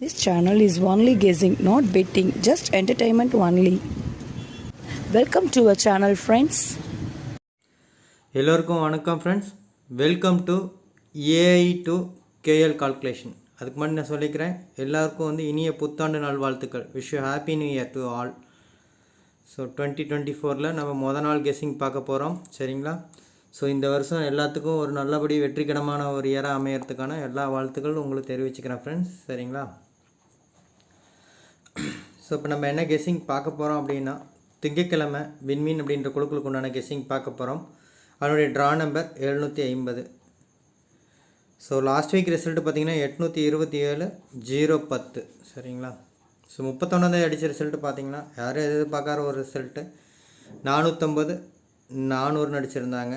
This channel is only guessing, not betting, just entertainment only. Welcome to a channel friends எல்லோருக்கும் வணக்கம் friends welcome to AI to KL calculation அதுக்கு முன்னாடி நான் சொல்லிக்கிறேன் எல்லாருக்கும் வந்து இனிய புத்தாண்டு நாள் வாழ்த்துக்கள். Wish you happy new year to all so twenty twenty ஃபோரில் நம்ம மொதல் நாள் கெஸ்ஸிங் பார்க்க போகிறோம் சரிங்களா? ஸோ இந்த வருஷம் எல்லாத்துக்கும் ஒரு நல்லபடி வெற்றிகரமான ஒரு இயராக அமையறதுக்கான எல்லா வாழ்த்துக்களும் உங்களுக்கு தெரிவிச்சுக்கிறேன் ஃப்ரெண்ட்ஸ் சரிங்களா? ஸோ இப்போ நம்ம என்ன கெஸ்ஸிங் பார்க்க போகிறோம் அப்படின்னா திங்கக்கிழமை விண்மீன் அப்படின்ற குழுக்களுக்கு உண்டான கெஸ்ஸிங் பார்க்க போகிறோம் அதனுடைய ட்ரா நம்பர் எழுநூற்றி ஐம்பது. ஸோ லாஸ்ட் வீக் ரிசல்ட் பார்த்தீங்கன்னா எட்நூற்றி இருபத்தி ஏழு ஜீரோ பத்து. சரிங்களா? ஸோ முப்பத்தொன்னாந்தேதி அடித்த ரிசல்ட்டு பார்த்தீங்கன்னா யாரும் எதிர்பார்க்காத ஒரு ரிசல்ட்டு நானூற்றம்பது நானூறுன்னு அடிச்சிருந்தாங்க.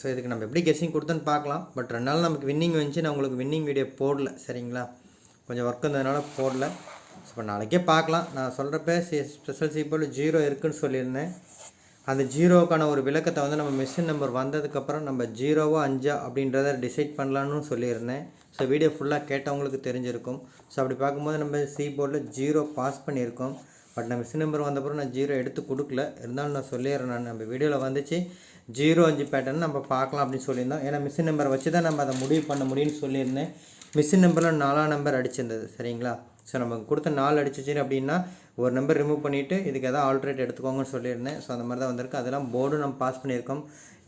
ஸோ இதுக்கு நம்ம எப்படி கெஸ்ஸிங் கொடுத்தோன்னு பார்க்கலாம். பட் ரெண்டு நாள் நமக்கு வின்னிங் வந்துச்சு. நான் உங்களுக்கு வின்னிங் வீடியோ போடல. சரிங்களா? கொஞ்சம் ஒர்க் இருந்ததுனால போடல. இப்போ நாளைக்கே பார்க்கலாம். நான் சொல்கிறப்ப சி ஸ்பெஷல் சீப்போல் ஜீரோ இருக்குதுன்னு சொல்லியிருந்தேன். அந்த ஜீரோவுக்கான ஒரு விளக்கத்தை வந்து நம்ம மிஷின் நம்பர் வந்ததுக்கப்புறம் நம்ம ஜீரோவா அஞ்சா அப்படின்றத டிசைட் பண்ணலான்னு சொல்லியிருந்தேன். ஸோ வீடியோ ஃபுல்லாக கேட்டவங்களுக்கு தெரிஞ்சிருக்கும். ஸோ அப்படி பார்க்கும்போது நம்ம சி போர்டில் ஜீரோ பாஸ் பண்ணியிருக்கோம். பட் நம்ம மிஷின் நம்பர் வந்தப்பறம் நான் ஜீரோ எடுத்து கொடுக்கல. இருந்தாலும் நான் சொல்லிடுறேன் நான். நம்ம வீடியோவில் வந்துச்சு. ஜீரோ அஞ்சு பேட்டர்ன் நம்ம பார்க்கலாம் அப்படின்னு சொல்லியிருந்தோம். ஏன்னா மிஷின் நம்பரை வச்சு தான் நம்ம அதை முடிவு பண்ண முடியும்னு சொல்லியிருந்தேன். மிஷின் நம்பரில் நாலாம் நம்பர் அடிச்சிருந்தது. சரிங்களா? ஸோ நமக்கு கொடுத்த நாள் அடிச்சிச்சு அப்படின்னா ஒரு நம்பர் ரிமூவ் பண்ணிவிட்டு இதுக்கு எதாவது ஆல்ட்ரேட் எடுத்துக்கோங்கன்னு சொல்லியிருந்தேன். ஸோ அந்த மாதிரி தான் வந்திருக்கு. அதெல்லாம் போர்டும் நம்ம பாஸ் பண்ணியிருக்கோம்.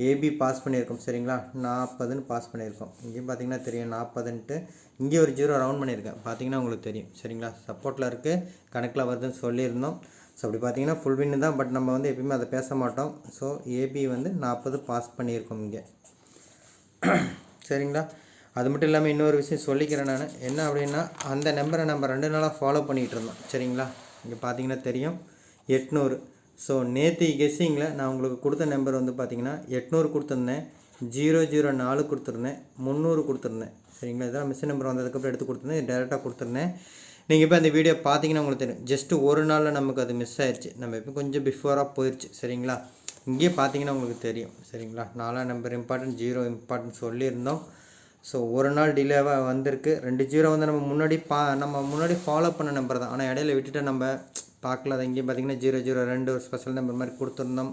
ஏபி பாஸ் பண்ணியிருக்கோம். சரிங்களா? நாற்பதுன்னு பாஸ் பண்ணியிருக்கோம். இங்கேயும் பார்த்தீங்கன்னா தெரியும். நாற்பதுன்ட்டு இங்கே ஒரு ஜீரோ ரவுண்ட் பண்ணியிருக்கேன். பார்த்தீங்கன்னா உங்களுக்கு தெரியும். சரிங்களா? சப்போர்ட்டில் இருக்குது கணக்கில் வருதுன்னு சொல்லியிருந்தோம். ஸோ அப்படி பார்த்தீங்கன்னா ஃபுல் வின்னு தான். பட் நம்ம வந்து எப்பயுமே அதை பேச மாட்டோம். ஸோ ஏபி வந்து நாற்பது பாஸ் பண்ணியிருக்கோம் இங்கே. சரிங்களா? அது மட்டும் இல்லாமல் இன்னொரு விஷயம் சொல்லிக்கிறேன் நான். என்ன அப்படின்னா அந்த நம்பரை நம்ம ரெண்டு நாளாக ஃபாலோ பண்ணிகிட்டு இருந்தோம். சரிங்களா? இங்கே பார்த்தீங்கன்னா தெரியும். எட்நூறு. ஸோ நேற்று கெஸ்ஸிங்கில் நான் உங்களுக்கு கொடுத்த நம்பர் வந்து பார்த்தீங்கன்னா எட்நூறு கொடுத்துருந்தேன். ஜீரோ ஜீரோ நாலு கொடுத்துருந்தேன். முந்நூறு கொடுத்துருந்தேன். சரிங்களா? இதெல்லாம் மிஸ் நம்பர் வந்ததுக்கப்புறம் எடுத்து கொடுத்துருந்தேன். டேரெக்டாக கொடுத்துருந்தேன். நீங்கள் இப்போ அந்த வீடியோ பார்த்தீங்கன்னா உங்களுக்கு தெரியும். ஜஸ்ட்டு ஒரு நாளில் நமக்கு அது மிஸ் ஆயிடுச்சு நம்ம இப்போ கொஞ்சம் பிஃபோராக போயிடுச்சு சரிங்களா? இங்கேயே பார்த்தீங்கன்னா உங்களுக்கு தெரியும். சரிங்களா? நாலாம் நம்பர் இம்பார்ட்டன்ட் ஜீரோ இம்பார்ட்டன்ட் சொல்லியிருந்தோம். ஸோ ஒரு நாள் டிலேவாக வந்திருக்கு. ரெண்டு ஜீரோ வந்து நம்ம முன்னாடி பா நம்ம முன்னாடி ஃபாலோ பண்ண நம்பர் தான். ஆனால் இடையில விட்டுட்டு நம்ம பார்க்கல. அது இங்கேயும் பார்த்தீங்கன்னா ஜீரோ ஜீரோ ரெண்டு ஒரு ஸ்பெஷல் நம்பர் மாதிரி கொடுத்துருந்தோம்.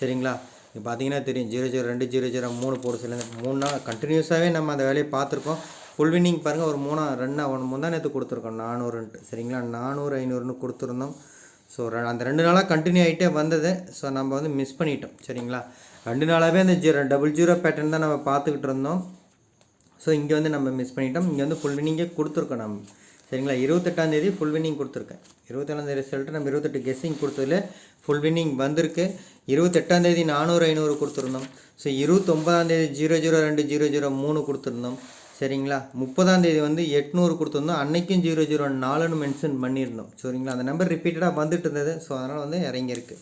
சரிங்களா? இப்போ பார்த்தீங்கன்னா தெரியும். ஜீரோ ஜீரோ ரெண்டு ஜீரோ ஜீரோ மூணு போட சொல்லி மூணு நாள் கண்டினியூஸாகவே நம்ம அந்த வேலையை பார்த்துருக்கோம். ஃபுல் வின்னிங் பாருங்கள் ஒரு மூணா ரெண்டு ஒன்று முந்தா நேற்று கொடுத்துருக்கோம். நானூறுன்ட்டு. சரிங்களா? நானூறு ஐநூறுன்னு கொடுத்துருந்தோம். ஸோ அந்த ரெண்டு நாளாக கண்டினியூ ஆகிட்டே வந்தது. ஸோ நம்ம வந்து மிஸ் பண்ணிட்டோம். சரிங்களா? ரெண்டு நாளாகவே அந்த ஜீரோ டபுள் ஜீரோ பேட்டர்ன் தான் நம்ம பார்த்துக்கிட்டு இருந்தோம். ஸோ இங்கே வந்து நம்ம மிஸ் பண்ணிட்டோம். இங்கே வந்து ஃபுல் வின்னிங்கே கொடுத்துருக்கோம் நம்ம. சரிங்களா? இருபத்தெட்டாந்தேதி ஃபுல் வின்னிங் கொடுத்துருக்கேன். இருபத்தேழாந்தேதி ரிசல்ட்டு நம்ம இருபத்தெட்டு கெஸ்ஸிங் கொடுத்ததில் ஃபுல் வின்னிங் வந்திருக்கு. இருபத்தெட்டாந்தேதி நானூறு ஐநூறு கொடுத்துருந்தோம். ஸோ இருபத்தொம்பதாந்தேதி ஜீரோ ஜீரோ ரெண்டு ஜீரோ ஜீரோ மூணு கொடுத்துருந்தோம். சரிங்களா? முப்பதாந்தேதி வந்து எட்நூறு கொடுத்துருந்தோம். அன்னைக்கும் ஜீரோ ஜீரோ நாலுன்னு மென்ஷன் பண்ணியிருந்தோம். சரிங்களா? அந்த நம்பர் ரிப்பீட்டடாக வந்துட்டு இருந்தது. ஸோ அதனால் வந்து இறங்கியிருக்கு.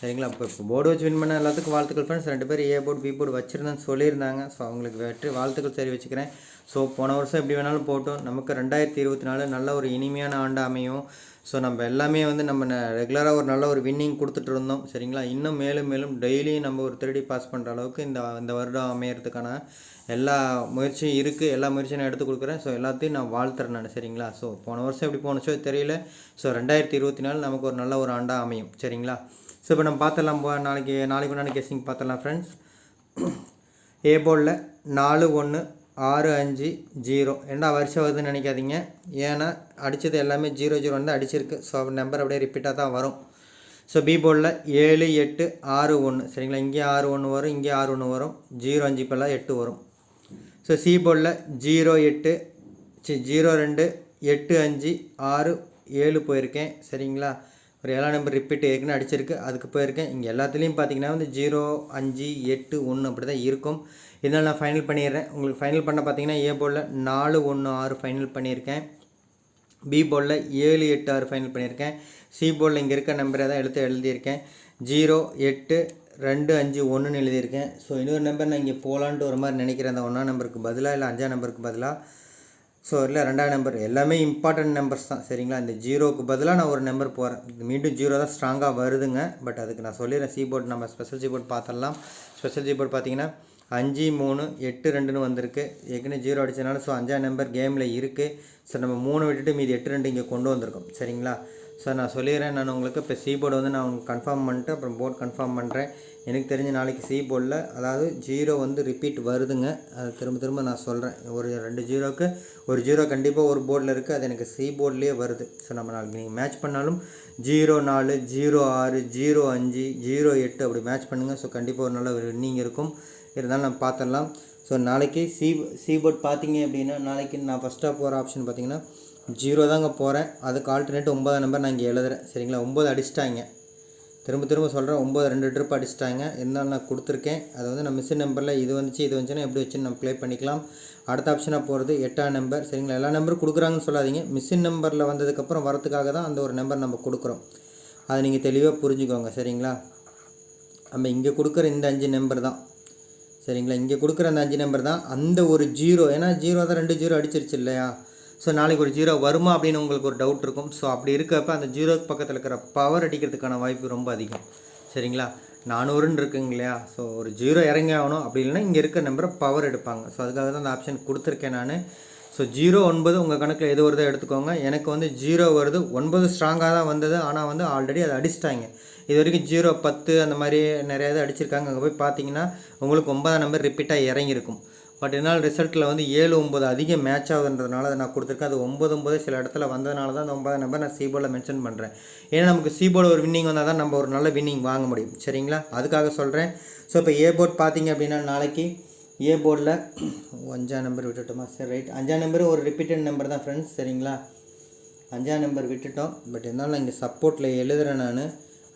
சரிங்களா? இப்போ இப்போ போர்டு வச்சு வின் பண்ண எல்லாத்துக்கும் வாழ்த்துக்கள் ஃப்ரெண்ட்ஸ் ரெண்டு பேர் ஏ போர்டு பி போர்டு வச்சுருந்தேன்னு சொல்லியிருந்தாங்க. ஸோ அவங்களுக்கு வெற்றி வாழ்த்துக்கள் சரி வச்சுக்கிறேன். ஸோ போன வருஷம் எப்படி வேணாலும் போட்டோம். நமக்கு ரெண்டாயிரத்தி இருபத்தி நாலு நல்ல ஒரு இனிமையான ஆண்டு அமையும். ஸோ நம்ம எல்லாமே வந்து நம்ம ரெகுலராக ஒரு நல்ல ஒரு வின்னிங் கொடுத்துட்டு இருந்தோம். சரிங்களா? இன்னும் மேலும் மேலும் டெய்லியும் நம்ம ஒரு திருடி பாஸ் பண்ணுற அளவுக்கு இந்த இந்த வருடம் அமையறதுக்கான எல்லா முயற்சியும் இருக்குது எல்லா முயற்சியும் நான் எடுத்து கொடுக்குறேன். ஸோ எல்லாத்தையும் நான் வாழ்த்துறேன் நான். சரிங்களா? ஸோ போன வருஷம் எப்படி போனச்சோ தெரியல. ஸோ ரெண்டாயிரத்தி இருபத்தி நாலு நமக்கு ஒரு நல்ல ஒரு ஆண்டாக அமையும். சரிங்களா? ஸோ இப்போ நம்ம பார்த்துடலாம் போ நாளைக்கு நாளைக்கு முன்னாடி கெஸ்ஸிங் பார்த்துடலாம் ஃப்ரெண்ட்ஸ் ஏ போர்டில் நாலு ஒன்று ஆறு அஞ்சு ஜீரோ என்ன வருஷம் வருதுன்னு நினைக்காதீங்க. ஏன்னா அடித்தது எல்லாமே ஜீரோ ஜீரோ வந்து அடிச்சிருக்கு. ஸோ நம்பர் அப்படியே ரிப்பீட்டாக தான் வரும். ஸோ பி போர்டில் ஏழு எட்டு ஆறு ஒன்று சரிங்களா? இங்கே ஆறு ஒன்று வரும் இங்கே ஆறு ஒன்று வரும். ஜீரோ அஞ்சு இப்போல்லாம் எட்டு வரும். ஸோ சி போர்டில் ஜீரோ எட்டு சி ஜீரோ ரெண்டு எட்டு அஞ்சு ஆறு ஏழு போயிருக்கேன். சரிங்களா? ஒரு ஏழாம் நம்பர் ரிப்பீட் ஏற்கனவே அடிச்சிருக்கு. அதுக்கு போயிருக்கேன். இங்கே எல்லாத்துலேயும் பார்த்தீங்கன்னா வந்து ஜீரோ அஞ்சு எட்டு ஒன்று அப்படி தான் இருக்கும். இதனால் நான் ஃபைனல் பண்ணிடுறேன். உங்களுக்கு ஃபைனல் பண்ண பார்த்தீங்கன்னா ஏ போர்டில் நாலு ஒன்று ஆறு ஃபைனல் பண்ணியிருக்கேன். பி போர்டில் ஏழு எட்டு ஆறு ஃபைனல் பண்ணியிருக்கேன். சி போர்டில் இங்கே இருக்க நம்பரை தான் எடுத்து எழுதியிருக்கேன். ஜீரோ எட்டு ரெண்டு அஞ்சு ஒன்றுன்னு எழுதியிருக்கேன். ஸோ இன்னொரு நம்பர் நான் இங்கே போகலான்ட்டு ஒரு மாதிரி நினைக்கிறேன். அந்த ஒன்றாம் நம்பருக்கு பதிலாக இல்லை அஞ்சாம் நம்பருக்கு பதிலாக ஸோ இல்லை ரெண்டாவது நம்பர் எல்லாமே இம்பார்ட்டன்ட் நம்பர்ஸ் தான். சரிங்களா? இந்த ஜீரோக்கு பதிலாக நான் ஒரு நம்பர் போகிறேன் மீண்டும் ஜீரோ தான் ஸ்ட்ராங்காக வருதுங்க. பட் அதுக்கு நான் சொல்லிடுறேன். சி போர்டு நம்ம ஸ்பெஷல் சி போர்டு பார்த்துடலாம். ஸ்பெஷல் சி போர்டு பார்த்தீங்கன்னா அஞ்சு மூணு எட்டு ரெண்டுன்னு வந்திருக்கு. ஏற்கனவே ஜீரோ அடிச்சதுனால ஸோ அஞ்சாம் நம்பர் கேமில் இருக்குது ஸோ நம்ம மூணு விட்டுட்டு மீதி எட்டு ரெண்டு இங்கே கொண்டு வந்திருக்கோம். சரிங்களா? சார் நான் சொல்லிடுறேன். நான் உங்களுக்கு இப்போ சி போர்டு வந்து நான் உங்களுக்கு கன்ஃபார்ம் பண்ணிட்டு அப்புறம் போர்டு கன்ஃபார்ம் பண்ணுறேன் எனக்கு தெரிஞ்ச நாளைக்கு சி போர்டில் அதாவது ஜீரோ வந்து ரிப்பீட் வருதுங்க. அது திரும்ப திரும்ப நான் சொல்கிறேன் ஒரு ரெண்டு ஜீரோக்கு ஒரு ஜீரோ கண்டிப்பாக ஒரு போர்டில் இருக்குது அது எனக்கு சி போர்ட்லேயே வருது. ஸோ நம்ம நாளைக்கு நீங்கள் மேட்ச் பண்ணாலும் ஜீரோ நாலு ஜீரோ ஆறு ஜீரோ அஞ்சு ஜீரோ எட்டு அப்படி மேட்ச் பண்ணுங்கள் ஸோ கண்டிப்பாக ஒரு நல்ல ஒரு வின்னிங் இருக்கும். இருந்தாலும் நம்ம பார்த்துடலாம் ஸோ நாளைக்கு சி சி போர்ட் பார்த்தீங்க அப்படின்னா நாளைக்கு நான் ஃபஸ்ட்டாக போகிற ஆப்ஷன் பார்த்தீங்கன்னா ஜீரோ தாங்க போகிறேன் அதுக்கு ஆல்டர்னேட் ஒன்பதாம் நம்பர் நான் இங்கே எழுதுறேன். சரிங்களா? ஒம்பது அடிச்சிட்டாங்க. திரும்ப திரும்ப சொல்கிறேன் ஒம்பது ரெண்டு ட்ரிப் அடிச்சிட்டாங்க. இருந்தாலும் நான் கொடுத்துருக்கேன். அது வந்து நான் மிஷின் நம்பரில் இது வந்துச்சு இது வந்துச்சுன்னா எப்படி வச்சு நம்ம ப்ளே பண்ணிக்கலாம். அடுத்த ஆப்ஷனாக போகிறது எட்டாம் நம்பர் சரிங்களா? எல்லா நம்பரும் கொடுக்குறாங்கன்னு சொல்லாதீங்க. மிஷின் நம்பரில் வந்ததுக்கப்புறம் வரத்துக்காக தான் அந்த ஒரு நம்பர் நம்ம கொடுக்குறோம். அதை நீங்கள் தெளிவாக புரிஞ்சுக்கோங்க. சரிங்களா? நம்ம இங்கே கொடுக்குற இந்த அஞ்சு நம்பர் தான். சரிங்களா? இங்கே கொடுக்குற அந்த அஞ்சு நம்பர் தான். அந்த ஒரு ஜீரோ ஏன்னா ஜீரோ தான் ரெண்டு ஜீரோ அடிச்சிருச்சு இல்லையா? ஸோ நாளைக்கு ஒரு ஜீரோ வருமா அப்படின்னு உங்களுக்கு ஒரு டவுட் இருக்கும். ஸோ அப்படி இருக்கப்போ அந்த ஜீரோக்கு பக்கத்தில் இருக்கிற பவர் அடிக்கிறதுக்கான வாய்ப்பு ரொம்ப அதிகம். சரிங்களா? நானூறுன்னு இருக்குங்க இல்லையா? ஸோ ஒரு ஜீரோ இறங்கி ஆகணும். அப்படி இல்லைன்னா இங்கே இருக்கிற நம்பரை பவர் எடுப்பாங்க. ஸோ அதுக்காக தான் அந்த ஆப்ஷன் கொடுத்துருக்கேன் நான். ஸோ ஜீரோ ஒன்பது உங்கள் கணக்கில் எது வருதோ எடுத்துக்கோங்க. எனக்கு வந்து ஜீரோ வருது. ஒன்பது ஸ்ட்ராங்காக தான் வந்தது. ஆனால் வந்து ஆல்ரெடி அதை அடிச்சிட்டாங்க. இது வரைக்கும் ஜீரோ பத்து அந்த மாதிரி நிறைய இது அடிச்சிருக்காங்க. அங்கே போய் பார்த்தீங்கன்னா உங்களுக்கு ஒன்பதாம் நம்பர் ரிப்பீட்டாக இறங்கியிருக்கும். பட் என்னால் ரிசல்ட்டில் வந்து ஏழு ஒம்பது அதிகம் மேட்ச் ஆகுதுன்றதுனால அதை நான் கொடுத்துருக்கேன். அது ஒம்பது ஒம்பது சில இடத்துல வந்ததுனால தான் அந்த ஒன்பதாம் நம்பர் நான் சீபோர்டில் மென்ஷன் பண்ணுறேன் ஏன்னா நமக்கு சீபோர்டு ஒரு வின்னிங் வந்தால் தான் நம்ம ஒரு நல்ல வின்னிங் வாங்க முடியும். சரிங்களா? அதுக்காக சொல்கிறேன் ஸோ இப்போ ஏ போர்ட் பார்த்தீங்க அப்படின்னா நாளைக்கு ஏ போர்டில் அஞ்சாம் நம்பர் விட்டுட்டோமா? சரி ரைட் அஞ்சாம் நம்பர் ஒரு ரிப்பீட்டட் நம்பர் தான் ஃப்ரெண்ட்ஸ் சரிங்களா? அஞ்சாம் நம்பர் விட்டுட்டோம். பட் இருந்தாலும் நான் இங்கே சப்போர்ட்டில் எழுதுகிறேன் நான்.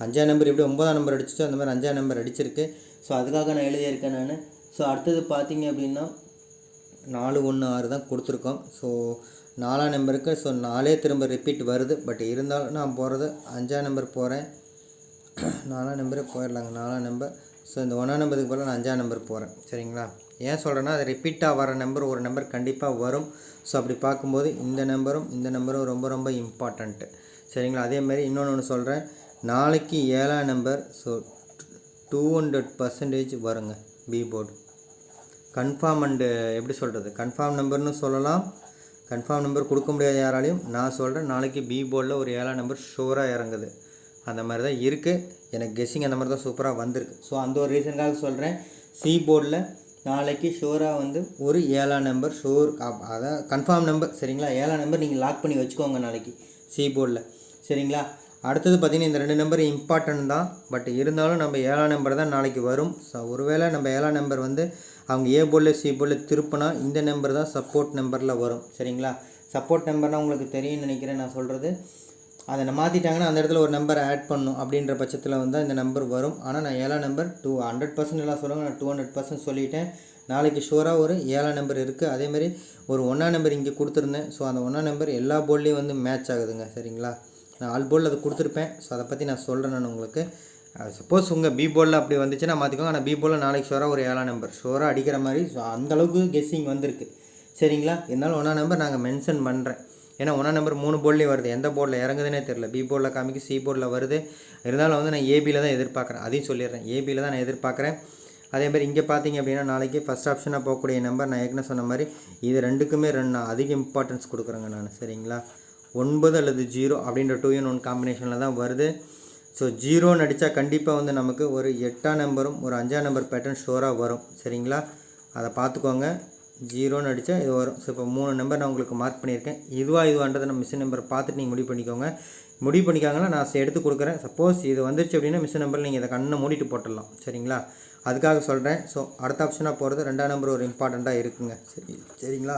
அஞ்சாம் நம்பர் எப்படி ஒன்பதாம் நம்பர் அடிச்சிச்சோ அந்த மாதிரி அஞ்சாம் நம்பர் அடிச்சிருக்கு. ஸோ அதுக்காக நான் எழுதியிருக்கேன் நான். ஸோ அடுத்தது பார்த்தீங்க அப்படின்னா நாலு ஒன்று ஆறு தான் கொடுத்துருக்கோம். ஸோ நாலாம் நம்பருக்கு ஸோ நாலே திரும்ப ரிப்பீட் வருது. பட் இருந்தாலும் நான் போகிறது அஞ்சாம் நம்பர் போகிறேன் நாலாம் நம்பரே போயிடலாங்க நாலாம் நம்பர். ஸோ இந்த ஒன்றாம் நம்பருக்கு பதிலாக நான் அஞ்சாம் நம்பர் போகிறேன் சரிங்களா? ஏன் சொல்கிறேன்னா அது ரிப்பீட்டாக வர நம்பர் ஒரு நம்பர் கண்டிப்பாக வரும். ஸோ அப்படி பார்க்கும்போது இந்த நம்பரும் இந்த நம்பரும் ரொம்ப ரொம்ப இம்பார்ட்டண்ட்டு சரிங்களா? அதே மாதிரி இன்னொன்று ஒன்று சொல்கிறேன் நாளைக்கு ஏழாம் number so two hundred percentage வருங்க B board confirm and uh, எப்படி சொல்கிறது கன்ஃபார்ம் நம்பர்னு சொல்லலாம். கன்ஃபார்ம் நம்பர் கொடுக்க முடியாது யாராலையும். நான் சொல்கிறேன் நாளைக்கு பி போர்டில் ஒரு ஏழாம் நம்பர் ஷூராக இறங்குது. அந்த மாதிரி தான் இருக்குது எனக்கு கெஸ்ஸிங் அந்த மாதிரி தான் சூப்பராக வந்திருக்கு. ஸோ அந்த ஒரு ரீசனுக்காக சொல்கிறேன் சி போர்டில் நாளைக்கு ஷூராக வந்து ஒரு ஏழாம் நம்பர் ஷூர் அதான் கன்ஃபார்ம் நம்பர் சரிங்களா? ஏழாம் நம்பர் நீங்கள் லாக் பண்ணி வச்சுக்கோங்க நாளைக்கு சி போர்டில் சரிங்களா? அடுத்தது பார்த்திங்கன்னா இந்த ரெண்டு நம்பர் இம்பார்ட்டன்ட் தான். பட் இருந்தாலும் நம்ம ஏழாம் நம்பர் தான் நாளைக்கு வரும். ஸோ ஒருவேளை நம்ம ஏழாம் நம்பர் வந்து அவங்க ஏ போர்டில் சி போர்டில் திருப்பினா இந்த நம்பர் தான் சப்போர்ட் நம்பரில் வரும். சரிங்களா? சப்போர்ட் நம்பர்னால் உங்களுக்கு தெரியும்னு நினைக்கிறேன் நான் சொல்கிறது அதை நான் மாற்றிட்டாங்கன்னா அந்த இடத்துல ஒரு நம்பர் ஆட் பண்ணும் அப்படின்ற பட்சத்தில் வந்து இந்த நம்பர் வரும். ஆனால் நான் ஏழாம் நம்பர் டூ ஹண்ட்ரட் பர்சன்ட் எல்லாம் சொல்லுவாங்க நான் டூ ஹண்ட்ரட் பர்சன்ட் சொல்லிட்டேன். நாளைக்கு ஷூராக ஒரு ஏழாம் நம்பர் இருக்குது அதேமாதிரி ஒரு ஒன்றாம் நம்பர் இங்கே கொடுத்துருந்தேன். ஸோ அந்த ஒன்றாம் நம்பர் எல்லா போர்ட்லேயும் வந்து மேட்ச் ஆகுதுங்க. சரிங்களா? நான் ஆல் போர்டில் அதை கொடுத்துருப்பேன். ஸோ அதை பற்றி நான் சொல்கிறேன் நான் உங்களுக்கு. சப்போஸ் உங்கள் பி போர்டில் அப்படி வந்துச்சுன்னா மாற்றிக்கோங்க ஆனால் பி போர்டில் நாளைக்கு ஷோராக ஒரு ஏழாம் நம்பர் ஷோராக அடிக்கிற மாதிரி ஸோ அந்தளவுக்கு கெஸ்ஸிங் வந்திருக்கு. சரிங்களா? இருந்தாலும் ஒன்றா நம்பர் நாங்கள் மென்ஷன் பண்ணுறேன் ஏன்னா ஒன்றா நம்பர் மூணு போர்ட்லேயும் வருது. எந்த போர்டில் இறங்குதுன்னே தெரில பி போர்டில் காமிக்கு சி போர்டில் வருது. இருந்தாலும் வந்து நான் ஏபியில் தான் எதிர்பார்க்குறேன். அதையும் சொல்லிடுறேன். ஏபியில் தான் நான் எதிர்பார்க்குறேன். அதே மாதிரி இங்கே பார்த்தீங்க அப்படின்னா நாளைக்கு ஃபஸ்ட் ஆப்ஷனாக போகக்கூடிய நம்பர் நான் ஏற்கனவே சொன்ன மாதிரி இது ரெண்டுக்குமே ரெண்டு நான் அதிக இம்பார்ட்டன்ஸ் கொடுக்குறேங்க நான். சரிங்களா? ஒன்பது அல்லது ஜீரோ அப்படின்ற டூ இன் ஒன் காம்பினேஷனில் தான் வருது. ஸோ ஜீரோன்னு அடித்தா கண்டிப்பாக வந்து நமக்கு ஒரு எட்டாம் நம்பரும் ஒரு அஞ்சாம் நம்பர் பேட்டர்ன் ஷோராக வரும். சரிங்களா? அதை பார்த்துக்கோங்க. ஜீரோன்னு அடித்தா இது வரும். ஸோ இப்போ மூணு நம்பர் நான் உங்களுக்கு மார்க் பண்ணியிருக்கேன். இதுவாக இதுவான்றதை நம்ம மிஷின் நம்பர் பார்த்துட்டு நீங்கள் முடிவு பண்ணிக்கோங்க. முடிவு பண்ணிக்காங்கன்னா நான் எடுத்து கொடுக்குறேன். சப்போஸ் இது வந்துருச்சு அப்படின்னா மிஷின் நம்பர் நீங்கள் இதை கண்ணை மூடிட்டு போட்டுடலாம். சரிங்களா? அதுக்காக சொல்கிறேன் ஸோ அடுத்த ஆப்ஷனாக போகிறது ரெண்டாம் நம்பர் ஒரு இம்பார்ட்டண்ட்டாக இருக்குங்க. சரி சரிங்களா?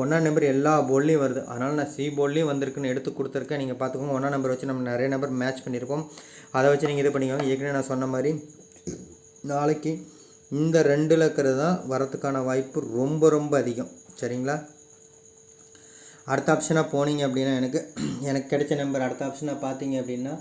ஒன்றாம் நம்பர் எல்லா போர்ட்லேயும் வருது. அதனால் நான் சி போர்ட்லேயும் வந்திருக்குன்னு எடுத்து கொடுத்துருக்கேன். நீங்கள் பார்த்துக்கோங்க ஒன்றாம் நம்பர் வச்சு நம்ம நிறைய நம்பர் மேட்ச் பண்ணியிருப்போம் அதை வச்சு நீங்கள் இது பண்ணிக்கோங்க. ஏற்கனவே நான் சொன்ன மாதிரி நாளைக்கு இந்த ரெண்டில் இருக்கிறது தான் வரத்துக்கான வாய்ப்பு ரொம்ப ரொம்ப அதிகம். சரிங்களா? அடுத்த ஆப்ஷனாக போனீங்க அப்படின்னா எனக்கு எனக்கு கிடைச்ச நம்பர் அடுத்த ஆப்ஷனாக பார்த்தீங்க அப்படின்னா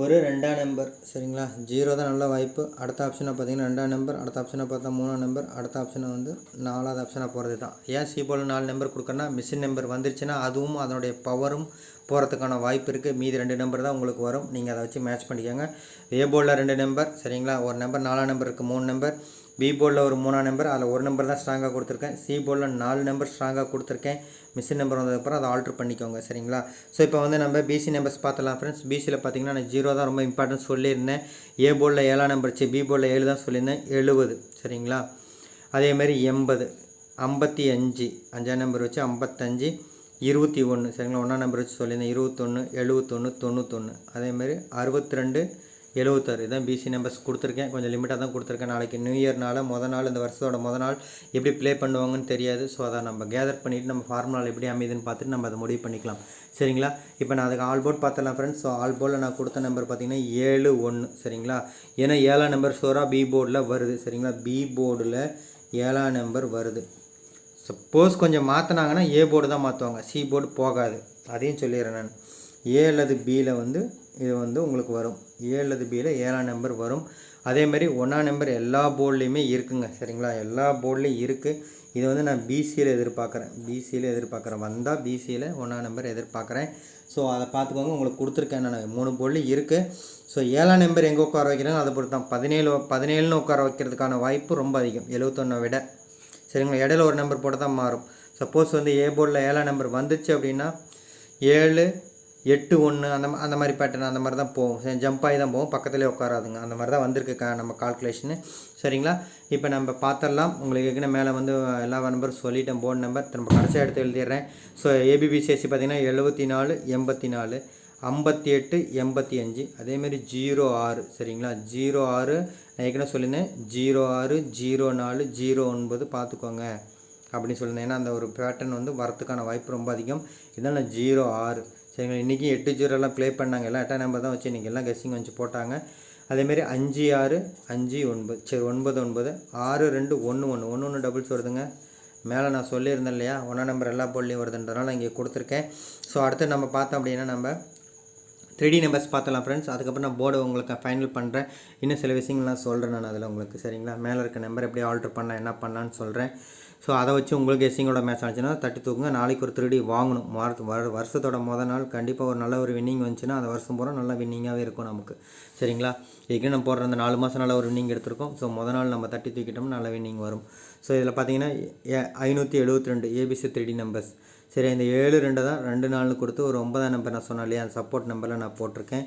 ஒரு ரெண்டாம் நம்பர் சரிங்களா? ஜீரோ தான் நல்ல வாய்ப்பு. அடுத்த ஆப்ஷனாக பார்த்தீங்கன்னா ரெண்டாம் நம்பர் அடுத்த ஆப்ஷனாக பார்த்தா மூணாம் நம்பர் அடுத்த ஆப்ஷனை வந்து நாலாவது ஆப்ஷனாக போகிறது தான் ஏன் சி போல் நாலு நம்பர் கொடுக்கறனா மிஷின் நம்பர் வந்துருச்சுன்னா அதுவும் அதனுடைய பவரும் போகிறதுக்கான வாய்ப்பு இருக்குது மீதி ரெண்டு நம்பர் தான் உங்களுக்கு வரும். நீங்கள் அதை வச்சு மேட்ச் பண்ணிக்கோங்க. ஏ போலில் ரெண்டு நம்பர் சரிங்களா? ஒரு நம்பர் நாலாம் நம்பர் இருக்குது மூணு நம்பர் பி போர்டில் ஒரு மூணாம் நம்பர் அதில் ஒரு நம்பர் தான் ஸ்ட்ராங்காக கொடுத்துருக்கேன். சி போர்டில் நாலு நம்பர் ஸ்ட்ராங்காக கொடுத்துருக்கேன். மிஷின் நம்பர் வந்ததுக்கப்புறம் அதை ஆல்ட்ரு பண்ணிக்கோங்க சரிங்களா? ஸோ இப்போ வந்து நம்ம பிசி நம்பர்ஸ் பார்த்தலாம் ஃப்ரெண்ட்ஸ் பிசியில் பார்த்தீங்கன்னா நான் ஜீரோ தான் ரொம்ப இம்பார்ட்டன்ட் சொல்லியிருந்தேன். ஏ போர்டில் ஏழாம் நம்பர் சி பி போர்டில் ஏழு தான் சொல்லியிருந்தேன். எழுபது சரிங்களா? அதேமாதிரி எண்பது ஐம்பத்தி அஞ்சு அஞ்சாம் நம்பர் வச்சு ஐம்பத்தஞ்சு இருபத்தி ஒன்று சரிங்களா? ஒன்றாம் நம்பர் வச்சு சொல்லியிருந்தேன். இருபத்தொன்று எழுபத்தொன்று தொண்ணூத்தொன்று அதேமாதிரி அறுபத்தி ரெண்டு எழுபத்தாறு இதான் பிசி நம்பர்ஸ் கொடுத்துருக்கேன். கொஞ்சம் லிமிட்டாக தான் கொடுத்துருக்கேன். நாளைக்கு நியூ இயர்னால மொதல் நாள் இந்த வருஷத்தோட மொதல் நாள் எப்படி ப்ளே பண்ணுவாங்கன்னு தெரியாது. ஸோ அதை நம்ம கேதர் பண்ணிவிட்டு நம்ம ஃபார்முலாவில் எப்படி அமையுதுன்னு பார்த்துட்டு நம்ம அதை முடிவு பண்ணிக்கலாம். சரிங்களா? இப்போ நான் அதுக்கு ஆல் போர்ட் பார்த்தலாம் ஃப்ரெண்ட்ஸ் ஸோ ஆல் போர்டில் நான் கொடுத்த நம்பர் பார்த்தீங்கன்னா ஏழு ஒன்று சரிங்களா? ஏன்னா ஏழாம் நம்பர் ஷோராக பி போர்டில் வருது. சரிங்களா? பி போர்டில் ஏழாம் நம்பர் வருது. சப்போஸ் கொஞ்சம் மாற்றினாங்கன்னா ஏ போர்டு தான் மாற்றுவாங்க சி போர்டு போகாது. அதையும் சொல்லிடுறேன் நான். ஏ அல்லது பியில் வந்து இது வந்து உங்களுக்கு வரும். ஏ அல்லது பியில் ஏழாம் நம்பர் வரும். அதேமாரி ஒன்றாம் நம்பர் எல்லா போர்ட்லேயுமே இருக்குங்க. சரிங்களா? எல்லா போர்ட்லேயும் இருக்குது இதை வந்து நான் பிசியில் எதிர்பார்க்குறேன். பிசியில் எதிர்பார்க்குறேன். வந்தால் பிசியில் ஒன்றாம் நம்பர் எதிர்பார்க்குறேன். ஸோ அதை பார்த்துக்கோங்க. உங்களுக்கு கொடுத்துருக்கேன். நான் மூணு போர்ட்லேயும் இருக்குது ஸோ ஏழாம் நம்பர் எங்கே உட்கார வைக்கிறேன் அதை பொறுத்து தான். பதினேழு பதினேழுன்னு உட்கார வைக்கிறதுக்கான வாய்ப்பு ரொம்ப அதிகம். எழுபத்தொன்னை விட. சரிங்களா? இடையில ஒரு நம்பர் போட்டு தான் மாறும். சப்போஸ் வந்து ஏ போர்டில் ஏழாம் நம்பர் வந்துச்சு அப்படின்னா ஏழு எட்டு ஒன்று அந்த அந்த மாதிரி பேட்டர்ன் அந்த மாதிரி தான் போகும். ஜம்ப் ஆகி தான் போகும். பக்கத்துலேயே உட்காராதுங்க. அந்த மாதிரி தான் வந்திருக்கு நம்ம கால்குலேஷனு சரிங்களா? இப்போ நம்ம பார்த்துடலாம் உங்களுக்கு ஏற்கனவே மேலே வந்து எல்லா நம்பரும் சொல்லிட்டேன். போர்டு நம்பர் திரும்ப கடைசியாக எடுத்து எழுதிடுறேன். ஸோ ஏபிபிசிஎஸ்சி பார்த்தீங்கன்னா எழுபத்தி நாலு எண்பத்தி நாலு ஐம்பத்தி எட்டு எண்பத்தி அஞ்சு அதேமாரி ஜீரோ ஆறு. சரிங்களா? ஜீரோ ஆறு நான் ஏற்கனவே சொல்லியிருந்தேன். ஜீரோ ஆறு ஜீரோ நாலு ஜீரோ ஒன்பது பார்த்துக்கோங்க. அப்படின்னு சொல்லியிருந்தேன். ஏன்னா அந்த ஒரு பேட்டர்ன் வந்து வரத்துக்கான வாய்ப்பு ரொம்ப அதிகம். இதனால் ஜீரோ ஆறு. சரிங்களா? இன்றைக்கி எட்டு ஜீரோலாம் ப்ளே பண்ணாங்க. எல்லாம் எட்டாம் நம்பர் தான் வச்சு இன்றைக்கி எல்லாம் கெஸ்ஸிங் வச்சு போட்டாங்க. அதேமாரி அஞ்சு ஆறு அஞ்சு ஒன்பது சரி ஒன்பது ஒன்பது ஆறு ரெண்டு ஒன்று ஒன்று ஒன்று ஒன்று டபுள்ஸ் வருதுங்க. மேலே நான் சொல்லியிருந்தேன் இல்லையா? ஒன்றாம் நம்பர் எல்லா போல்லையும் வருதுன்றதுனால இங்கே கொடுத்துருக்கேன். ஸோ அடுத்து நம்ம பார்த்தோம் அப்படின்னா நம்ம த்ரீ டி நம்பர்ஸ் பார்த்தலாம் ஃப்ரெண்ட்ஸ் அதுக்கப்புறம் நான் போர்டு உங்களுக்கு ஃபைனல் பண்ணுறேன் இன்னும் சில விஷயங்கள்லாம் சொல்கிறேன் நான் அதில் உங்களுக்கு. சரிங்களா? மேலே இருக்க நம்பர் எப்படி ஆல்ட்ரு பண்ணலாம் என்ன பண்ணலான்னு சொல்கிறேன் ஸோ அதை வச்சு உங்களுக்கு எஸ்ஸிங்கோட மேட்ச் ஆச்சுன்னா தட்டி தூக்குங்க. நாளைக்கு ஒரு த்ரீ டி வாங்கணும். வாரத்து வருஷத்தோட மொதல் நாள் கண்டிப்பாக ஒரு நல்ல ஒரு வின்னிங் வந்துச்சுன்னா அந்த வருஷம் பூரா நல்ல வின்னிங்காகவே இருக்கும் நமக்கு. சரிங்களா? ஏற்கனவே நம்ம போடுற அந்த நாலு மாதம் நல்ல ஒரு வின்னிங் எடுத்திருக்கோம். ஸோ மொதல் நாள் நம்ம தட்டி தூக்கிட்டோம்னா நல்ல வின்னிங் வரும். ஸோ இதில் பார்த்தீங்கன்னா ஐநூற்றி எழுபத்தி ரெண்டு ஏபிசி த்ரீ டி நம்பர்ஸ் சரி இந்த ஏழு ரெண்டு தான். ரெண்டு நாள்னு கொடுத்து ஒரு ஒன்பதாம் நம்பர் நான் சொன்னேன் இல்லையா? அந்த சப்போர்ட் நம்பரில் நான் போட்டிருக்கேன்.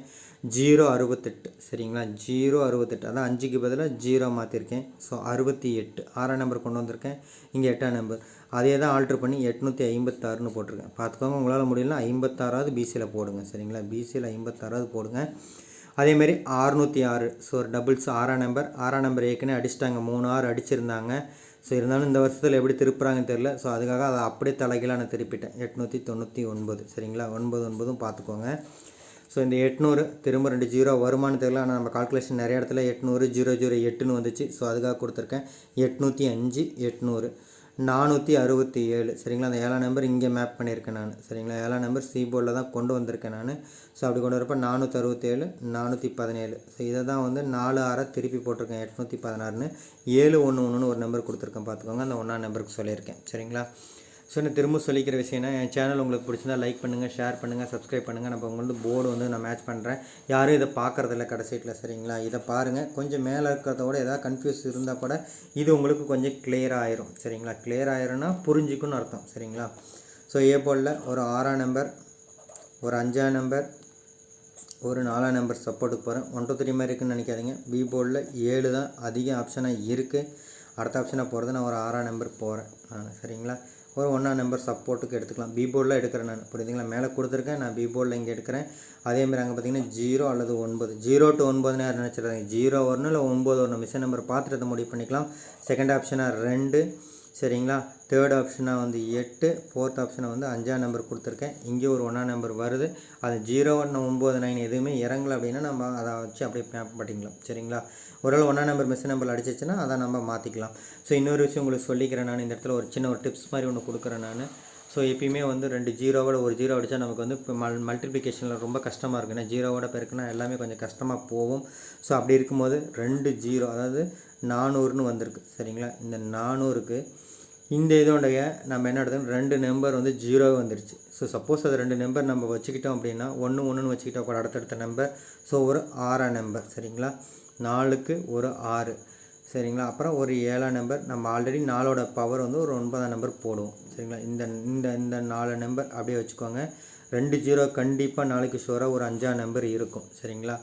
ஜீரோ அறுபத்தெட்டு சரிங்களா? ஜீரோ அறுபத்தெட்டு. அதான் அஞ்சுக்கு பதிலாக ஜீரோ மாற்றிருக்கேன் ஸோ அறுபத்தி எட்டு. ஆறாம் நம்பர் கொண்டு வந்திருக்கேன். இங்கே எட்டாம் நம்பர் அதே தான் ஆல்ட்ரு பண்ணி எட்நூற்றி ஐம்பத்தாறுன்னு போட்டிருக்கேன். பார்த்துக்கோங்க உங்களால் முடியலனா ஐம்பத்தாறாவது பிசியில் போடுங்க சரிங்களா? பிசியில் ஐம்பத்தாறாவது போடுங்க. அதேமாரி ஆறுநூற்றி ஆறு. ஸோ டபுள்ஸ் ஆறாம் நம்பர் ஆறாம் நம்பர் ஏற்கனவே அடிச்சிட்டாங்க. மூணு ஆறு அடிச்சிருந்தாங்க. ஸோ இருந்தாலும் இந்த வருஷத்தில் எப்படி திருப்புறாங்கன்னு தெரில ஸோ அதுக்காக அதை அப்படியே தலைகீழாக நான் திருப்பிட்டேன். எட்நூற்றி தொண்ணூற்றி ஒன்பது. சரிங்களா? ஒன்பது ஒன்பதும் பார்த்துக்கோங்க. ஸோ இந்த எட்நூறு திரும்ப ரெண்டு ஜீரோ வருமானு தெரியல. ஆனால் நம்ம கால்குலேஷன் நிறைய இடத்துல எட்நூறு ஜீரோ ஜீரோ எட்டுன்னு வந்துச்சு. ஸோ அதுக்காக கொடுத்துருக்கேன். எட்நூற்றி அஞ்சு எட்நூறு. நானூற்றி அறுபத்தி ஏழு. சரிங்களா? அந்த ஏழாம் நம்பர் இங்கே மேப் பண்ணியிருக்கேன் நான். சரிங்களா? ஏழாம் நம்பர் சி போர்டில் தான் கொண்டு வந்திருக்கேன் நான். ஸோ அப்படி கொண்டு வரப்போ நானூற்றி அறுபத்தேழு நானூற்றி பதினேழு. ஸோ இதை தான் வந்து நாலு ஆறாக திருப்பி போட்டிருக்கேன் எட்நூற்றி பதினாறுன்னு. ஏழு ஒன்று ஒன்றுன்னு ஒரு நம்பர் கொடுத்துருக்கேன். பார்த்துக்கோங்க. அந்த ஒன்றாம் நம்பருக்கு சொல்லியிருக்கேன். சரிங்களா? ஸோ நான் திரும்ப சொல்லிக்கிற விஷயம்னா என் சேனல் உங்களுக்கு பிடிச்சிருந்தா லைக் பண்ணுங்கள் ஷேர் பண்ணுங்கள் சப்ஸ்கிரைப் பண்ணுங்கள் நம்ம உங்களுக்கு போர்டு வந்து நான் மேட்ச் பண்ணுறேன் யாரும் இதை பார்க்குறதில்ல கடைசீட்டில் சரிங்களா? இதை பாருங்கள் கொஞ்சம் மேலே இருக்கிறதோட எதாவது ஏதாவது கன்ஃபியூஸ் இருந்தால் கூட இது உங்களுக்கு கொஞ்சம் கிளியர் ஆயிரும் சரிங்களா? கிளியர் ஆயிரும்னா புரிஞ்சுக்குன்னு அர்த்தம் சரிங்களா? ஸோ ஏ போர்டில் ஒரு ஆறாம் நம்பர் ஒரு அஞ்சாம் நம்பர் ஒரு நாலாம் நம்பர் சப்போர்ட்டுக்கு போகிறேன் ஒன் டூ த்ரீ மாதிரி இருக்குன்னு நினைக்காதீங்க. பி போர்டில் ஏழு தான் அதிக ஆப்ஷனாக இருக்குது அடுத்த ஆப்ஷனாக போகிறது நான் ஒரு ஆறாம் நம்பர் போகிறேன் நான் சரிங்களா? ஒரு ஒன்றா நம்பர் சப்போர்ட்டுக்கு எடுத்துக்கலாம். பி போர்டில் எடுக்கிறேன் நான். புரியுதுங்களா? மேலே கொடுத்துருக்கேன் நான் பி போர்டில் இங்கே எடுக்கிறேன். அதேமாதிரி அங்கே பார்த்தீங்கன்னா ஜீரோ அல்லது ஒன்பது. ஜீரோ டு ஒன்பதுன்னு யார் நினச்சிருக்காங்க? ஜீரோ ஒன்று இல்லை ஒம்பது ஒன்று மிஷின் நம்பர் பார்த்துட்டு அதை முடிவு பண்ணிக்கலாம். செகண்ட் ஆப்ஷனாக ரெண்டு. சரிங்களா? தேர்ட் ஆப்ஷனாக வந்து எட்டு. ஃபோர்த் ஆப்ஷனை வந்து அஞ்சாம் நம்பர் கொடுத்துருக்கேன். இங்கே ஒரு ஒன்றாம் நம்பர் வருது. அது ஜீரோ ஒன்று ஒம்பது நைன் எதுவுமே இறங்கலை அப்படின்னா நம்ம அதை வச்சு அப்படியே மேப் பண்ணிக்கலாம். சரிங்களா? ஓரளவு ஒன்றா நம்பர் மிஸ் நம்பர் அடிச்சிச்சுன்னா அதை நம்ம மாற்றிக்கலாம் ஸோ இன்னொரு விஷயம் உங்களுக்கு சொல்லிக்கிறேன் நான் இந்த இடத்துல ஒரு சின்ன ஒரு டிப்ஸ் மாதிரி ஒன்று கொடுக்குறேன் நான். ஸோ எப்பயுமே வந்து ரெண்டு ஜீரோவோட ஒரு ஜீரோ அடித்தா நமக்கு வந்து இப்போ மல் மல்டிப்ளிகேஷனில் ரொம்ப கஷ்டமாக இருக்கும். ஏன்னா ஜீரோவோட பெருக்குனா எல்லாமே கொஞ்சம் கஷ்டமாக போகும். ஸோ அப்படி இருக்கும்போது ரெண்டு ஜீரோ அதாவது நானூறுன்னு வந்திருக்கு. சரிங்களா? இந்த நானூறுக்கு இந்த இதோடைய நம்ம என்ன எடுத்தோம்? ரெண்டு நம்பர் வந்து ஜீரோவே வந்துருச்சு. ஸோ சப்போஸ் அது ரெண்டு நம்பர் நம்ம வச்சுக்கிட்டோம் அப்படின்னா ஒன்று ஒன்றுன்னு வச்சுக்கிட்டோம் கூட அடுத்தடுத்த நம்பர் ஸோ ஒரு ஆறாம் நம்பர் சரிங்களா? நாலுக்கு ஒரு ஆறு. சரிங்களா? அப்புறம் ஒரு ஏழாம் நம்பர் நம்ம ஆல்ரெடி நாலோட பவர் வந்து ஒரு ஒன்பதாம் நம்பர் போடுவோம். சரிங்களா? இந்த இந்த இந்த நாலு நம்பர் அப்படியே வச்சுக்கோங்க. ரெண்டு ஜீரோ கண்டிப்பாக நாளைக்கு ஷோராக ஒரு அஞ்சாம் நம்பர் இருக்கும். சரிங்களா?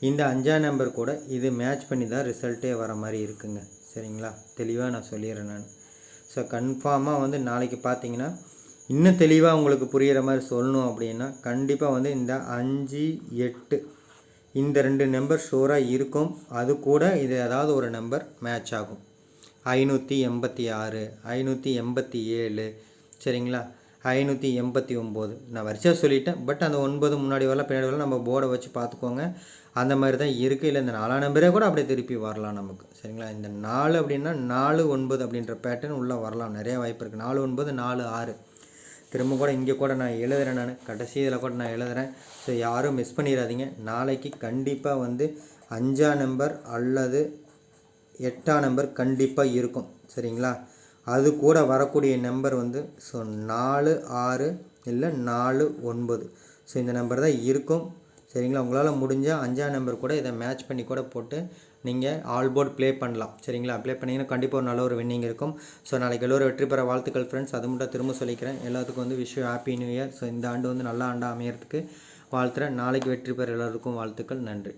இந்த அஞ்சாம் நம்பர் கூட இது மேட்ச் பண்ணி தான் ரிசல்ட்டே வர மாதிரி இருக்குங்க. சரிங்களா? தெளிவாக நான் சொல்லிடுறேன் நான். ஸோ கன்ஃபார்மாக வந்து நாளைக்கு பார்த்தீங்கன்னா இன்னும் தெளிவாக உங்களுக்கு புரிகிற மாதிரி சொல்லணும் அப்படின்னா கண்டிப்பாக வந்து இந்த அஞ்சு எட்டு இந்த ரெண்டு நம்பர் ஷோராக இருக்கும். அது கூட இது ஏதாவது ஒரு நம்பர் மேட்ச் ஆகும். ஐநூற்றி எண்பத்தி ஆறு ஐநூற்றி எண்பத்தி ஏழு சரிங்களா? ஐநூற்றி எண்பத்தி ஒம்பது. நான் வரிசையாக சொல்லிட்டேன். பட் அந்த ஒன்பது முன்னாடி வரலாம் பின்னாடி வரலாம் நம்ம போர்டை வச்சு பார்த்துக்கோங்க. அந்த மாதிரி தான் இருக்குது இல்லை இந்த நாலாம் நம்பரே கூட அப்படியே திருப்பி வரலாம் நமக்கு. சரிங்களா? இந்த நாலு அப்படின்னா நாலு ஒன்பது அப்படின்ற பேட்டர்ன் உள்ளே வரலாம். நிறையா வாய்ப்பு இருக்குது நாலு ஒன்பது நாலு ஆறு. திரும்ப கூட இங்கே கூட நான் எழுதுகிறேன் நான். கடைசி இதில் கூட நான் எழுதுகிறேன் ஸோ யாரும் மிஸ் பண்ணிடாதீங்க நாளைக்கு கண்டிப்பாக வந்து அஞ்சாம் நம்பர் அல்லது எட்டாம் நம்பர் கண்டிப்பாக இருக்கும். சரிங்களா? அது கூட வரக்கூடிய நம்பர் வந்து ஸோ நாலு ஆறு இல்லை நாலு ஒன்பது. ஸோ இந்த நம்பர் தான் இருக்கும். சரிங்களா? உங்களால் முடிஞ்சால் அஞ்சாம் நம்பர் கூட இதை மேட்ச் பண்ணி கூட போட்டு நீங்கள் ஆல் போர்ட் ப்ளே பண்ணலாம். சரிங்களா? ப்ளே பண்ணிங்கன்னா கண்டிப்பாக ஒரு நல்ல ஒரு வின்னிங் இருக்கும். ஸோ நாளைக்கு எல்லோரும் வெற்றி பெற வாழ்த்துக்கள் ஃப்ரெண்ட்ஸ் அது மட்டும் திரும்ப சொல்லிக்கிறேன். எல்லாத்துக்கும் வந்து விஷயம் ஹாப்பி நியூ இயர் ஸோ இந்த ஆண்டு வந்து நல்ல ஆண்டாக அமையறதுக்கு வாழ்த்துறேன் நாளைக்கு வெற்றி பெற எல்லாருக்கும் வாழ்த்துக்கள். நன்றி.